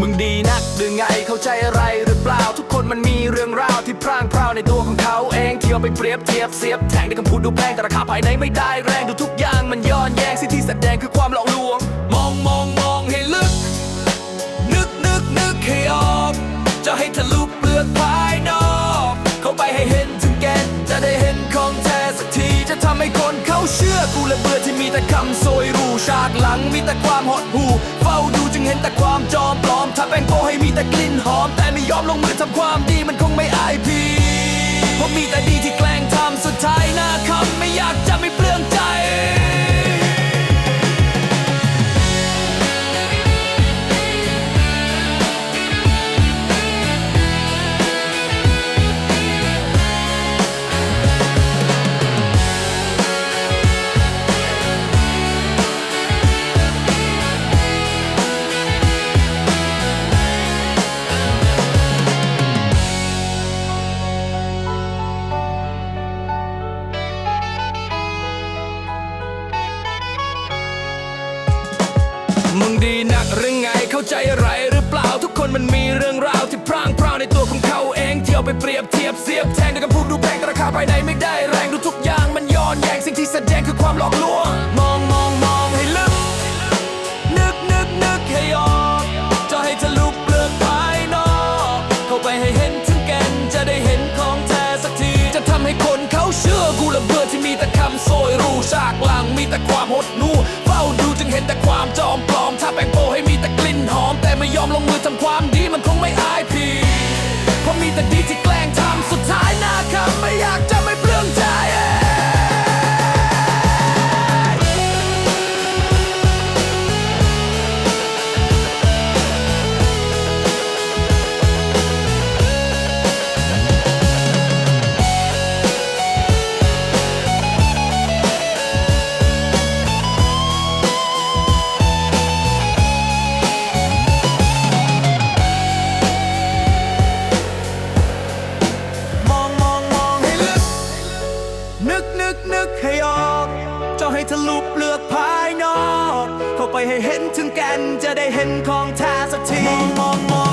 มึงดีนักหรือไงเข้าใจอะไรหรือเปล่า ทุกคนมันมีเรื่องราวที่พร่างพราวในตัวของเขาเองเที่ยวไปเปรียบเทียบเสียบแทงในคำพูดดูแพงแต่ราคาภายในไม่ได้แรงดูทุกอย่างมันย้อนแย้งสิ่งที่แสดงคือความหลอกลวง มองมองมองให้ลึก นึกนึกนึกให้ออก จะให้ทะลุเปลือกภายนอก เข้าไปให้เห็นถึงแกนจะได้เห็นของแท้สักทีจะทำให้คนเขาเชื่อกูและเบื่อที่มีแต่คำโซยรูฉากหลังมีแต่ความหดหู ความจอมปลอมถ้าแป้งโปให้มีแต่กลิ่นหอม แต่ไม่ยอมลง มึงดีนักหรือไงเข้าใจอะไรหรือเปล่า ทุกคนมันมีเรื่องราวที่พรางพราวในตัวของเขาเองเที่ยวไปเปรียบเทียบเสียบแทงด้วยคำพูดดูแพงแต่ราคาภายในไม่ได้แรงดูทุกอย่างมันย้อนแย้งสิ่งที่แสดงคือความหลอกลวงมองมองมองให้ลึก นึกนึกนึกให้ออกจะให้ทะลุเปลือกภายนอก เข้าไปให้เห็นถึงแก่นจะได้เห็นของแท้สักทีจะทำให้คนเขาเชื่อกูและเบื่อที่มีแต่คำโซยรูฉากหลังมีแต่ความหดหนูเฝ้าดูจึงเห็นแต่ความจอมปลอม นึกนึกนึกให้ออกจะให้ทะลุเปลือกภายนอก เข้าไปให้เห็นถึงแก่นจะได้เห็นของแท้สักทีมองมอง